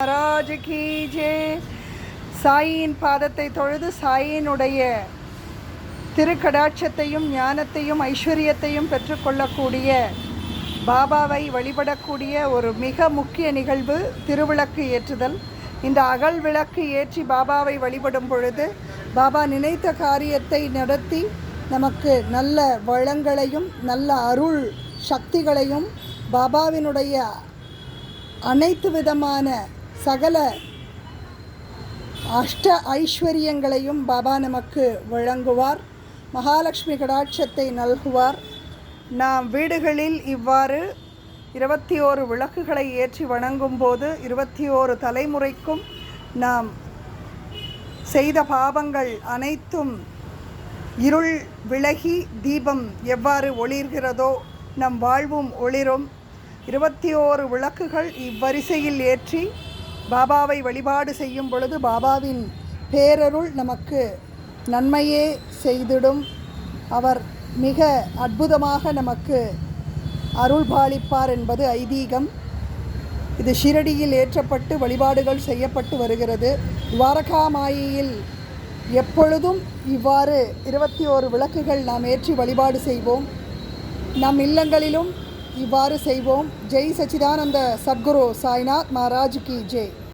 Maharaj key J. சாயின் பாதத்தை தொழுது சாயினுடைய திருக்கடாட்சத்தையும் ஞானத்தையும் ஐஸ்வர்யத்தையும் பெற்றுக்கொள்ளக்கூடிய பாபாவை வழிபடக்கூடிய ஒரு மிக முக்கிய நிகழ்வு திருவிளக்கு ஏற்றுதல். இந்த அகல் விளக்கு ஏற்றி பாபாவை வழிபடும் பொழுது பாபா நினைத்த காரியத்தை நடத்தி நமக்கு நல்ல வளங்களையும் நல்ல அருள் சக்திகளையும் பாபாவினுடைய அனைத்து விதமான சகல அஷ்ட ஐஸ்வர்யங்களையும் பாபா நமக்கு வழங்குவார். மகாலட்சுமி கடாட்சத்தை நல்குவார். நாம் வீடுகளில் இவ்வாறு இருபத்தி ஓரு விளக்குகளை ஏற்றி வணங்கும் போது இருபத்தி ஓரு தலைமுறைக்கும் நாம் செய்த பாவங்கள் அனைத்தும் இருள் விலகி தீபம் எவ்வாறு ஒளிர்கிறதோ நம் வாழ்வும் ஒளிரும். இருபத்தி ஓரு விளக்குகள் இவ்வரிசையில் ஏற்றி பாபாவை வழிபாடு செய்யும் பொழுது பாபாவின் பேரருள் நமக்கு நன்மையே செய்திடும். அவர் மிக அற்புதமாக நமக்கு அருள் பாலிப்பார் என்பது ஐதீகம். இது ஷிரடியில் ஏற்றப்பட்டு வழிபாடுகள் செய்யப்பட்டு வருகிறது. துவாரகா மாயையில் எப்பொழுதும் இவ்வாறு இருபத்தி ஓரு விளக்குகள் நாம் ஏற்றி வழிபாடு செய்வோம். நம் இல்லங்களிலும் இவ்வாறு செய்வோம். ஜெய் சச்சிதானந்த சத்குரு சாய்நாத் மகாராஜ் கி. ஜெய்.